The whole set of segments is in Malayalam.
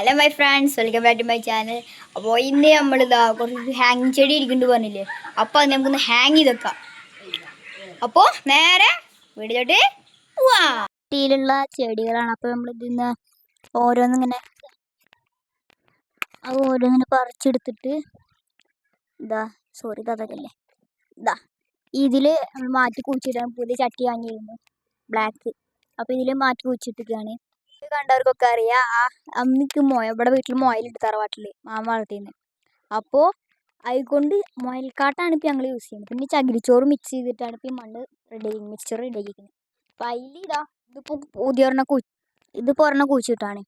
Hello my friends welcome back to my channel അപ്പോൾ ഇന്ന് നമ്മളിതാ കുറച്ച് ഹാങ് ചെടി ഇരിക്കുന്നുണ്ട് പറഞ്ഞില്ലേ? അപ്പോൾ അത് നമുക്കൊന്ന് ഹാങ് ചെയ്ത് വെക്കാം. അപ്പോൾ നേരെ വീട്ടിലോട്ട് പോവാ. ിലുള്ള ചെടികളാണ്. അപ്പോൾ നമ്മൾ ഇതിന്ന് ഓരോന്നിങ്ങനെ അത് ഓരോന്നിനെ പറിച്ചെടുത്തിട്ട് ഇതാ സോറി കഥകല്ലേ ഇതാ ഇതിൽ നമ്മൾ മാറ്റി കുഴിച്ചിട്ടാണ് പുതിയ ചട്ടി വാങ്ങിയിരുന്നു. ബ്ലാക്ക് അപ്പോൾ ഇതിൽ മാറ്റി കുഴിച്ചിട്ടിരിക്കുകയാണ്. ഇത് കണ്ടവർക്കൊക്കെ അറിയാം. ആ അമ്മയ്ക്ക് മോയ ഇവിടെ വീട്ടിൽ മോയലുണ്ട് തറവാട്ടിൽ മാമ വളർത്തിന്ന്. അപ്പോൾ അതുകൊണ്ട് മുയൽക്കാട്ടാണ് ഇപ്പം ഞങ്ങൾ യൂസ് ചെയ്യുന്നത്. പിന്നെ ചകിരിച്ചോറ് മിക്സ് ചെയ്തിട്ടാണ് ഇപ്പം ഈ മണ്ണ് റെഡി മിക്സ്ചർ റെഡി ആക്കിയിരിക്കുന്നത്. അപ്പോൾ അതിൽ ഇതാ ഇതിപ്പോൾ പുതിയ ഒരെണ്ണം കു ഇതിപ്പോൾ ഒരെണ്ണം കുഴിച്ചിട്ടാണ്.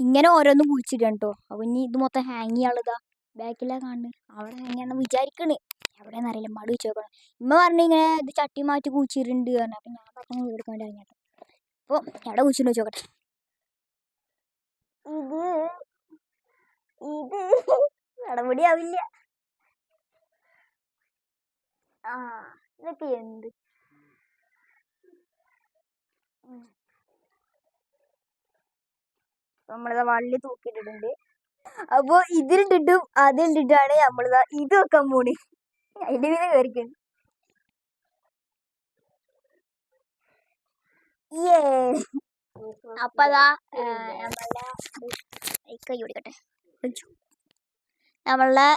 ഇങ്ങനെ ഓരോന്നും കുഴിച്ചിട്ടാണ് കേട്ടോ അപ്പോൾ ഇനി ഇത് മൊത്തം ഹാങ് ചെയ്യാനുള്ളതാ ബാക്കിലാണ് കാണുന്നത്. അവിടെ ഹാങ് ചെയ്യണം വിചാരിക്കണ്. എവിടെയെന്ന് അറിയില്ല. മടി വെച്ച് നോക്കണം. ഇമ്മ പറഞ്ഞു ഇങ്ങനെ ഇത് ചട്ടി മാറ്റി കുഴിച്ചിട്ടുണ്ട് പറഞ്ഞു. അപ്പം ഞാൻ പറഞ്ഞു വീട് ഇറങ്ങിട്ടോ അപ്പോൾ എവിടെ കുഴിച്ചിട്ട് വെച്ച് നോക്കട്ടെ. ഇത് ഇത് നടപടി ആവില്ല ആ ഇതൊക്കെ എന്ത്? നമ്മളിതാ വള്ളി തൂക്കിട്ടിട്ടുണ്ട് അപ്പൊ ഇതിലിട്ടിട്ടും അതിലിട്ടിട്ടാണ് നമ്മളിതാ ഇത് വെക്കാൻ പോണി. അതിന്റെ മീതെ കയറിക്കുന്നു അപ്പതാ നമ്മളുടെ കൈ ഓടിക്കട്ടെ നമ്മളെ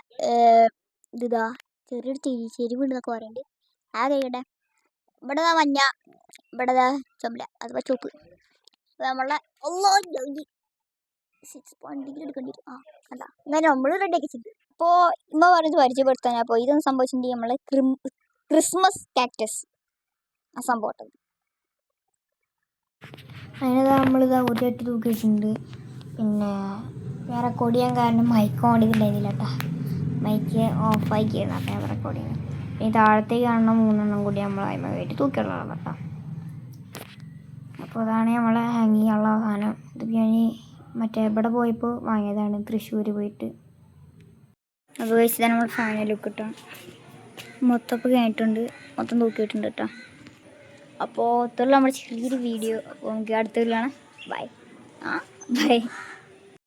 ഇതാ ചെറിയൊരു ചെരി ചെരിവുണ്ടെന്നൊക്കെ പറയുന്നുണ്ട് ആ കഴിയട്ടെ ഇവിടെ ദാ മഞ്ഞ ഇവിടെ ദാ ചുമല അഥവാ ചുവപ്പ്. ഇത് നമ്മളെ സിക്സ് പോയിന്റ് ഡിഗ്രി എടുക്കേണ്ടി വരും ആ അല്ല അങ്ങനെ നമ്മൾ റെഡി ആക്കി അപ്പോൾ ഇപ്പോൾ ഇമ്മ പറഞ്ഞത് പരിചയപ്പെടുത്താൻ അപ്പോൾ ഇതൊന്നും സംഭവിച്ചിട്ടുണ്ടെങ്കിൽ നമ്മളെ ക്രിസ്മസ് കാക്ടസ്. ആ സംഭവം അതിനതാ നമ്മളിതാ ഒരു തൂക്കി വെച്ചിട്ടുണ്ട്. പിന്നെ വേറെ ചെയ്യാൻ കാരണം മൈക്ക് ഓൺ ചെയ്തിട്ടുണ്ടായിരുന്നില്ല കേട്ടോ. മൈക്ക് ഓഫാക്കിയിരുന്നു അപ്പോൾ ഞാൻ റെക്കോർഡ് ചെയ്യുന്നത് ഇനി താഴത്തേക്ക് കാണുന്ന മൂന്നെണ്ണം കൂടി നമ്മൾ അതിമ വേണ്ടി തൂക്കിയുള്ളതാണ് കേട്ടോ. അപ്പോൾ അതാണ് നമ്മളെ ഹാങ് ചെയ്യാനുള്ള സാധനം. ഇത് ഞാൻ മറ്റേ ഇവിടെ പോയപ്പോൾ വാങ്ങിയതാണ്. തൃശ്ശൂർ പോയിട്ട്. അത് വെച്ചിട്ടാണ് നമ്മൾ ഫൈനൽ ലുക്ക് കിട്ടും ഇപ്പോൾ കഴിഞ്ഞിട്ടുണ്ട്. മൊത്തം തൂക്കിയിട്ടുണ്ട് കേട്ടോ. അപ്പോൾ ഇത്രയുള്ള നമ്മുടെ ചെറിയൊരു വീഡിയോ നമുക്ക് അടുത്ത കാണാം. ബൈ ആ ബൈ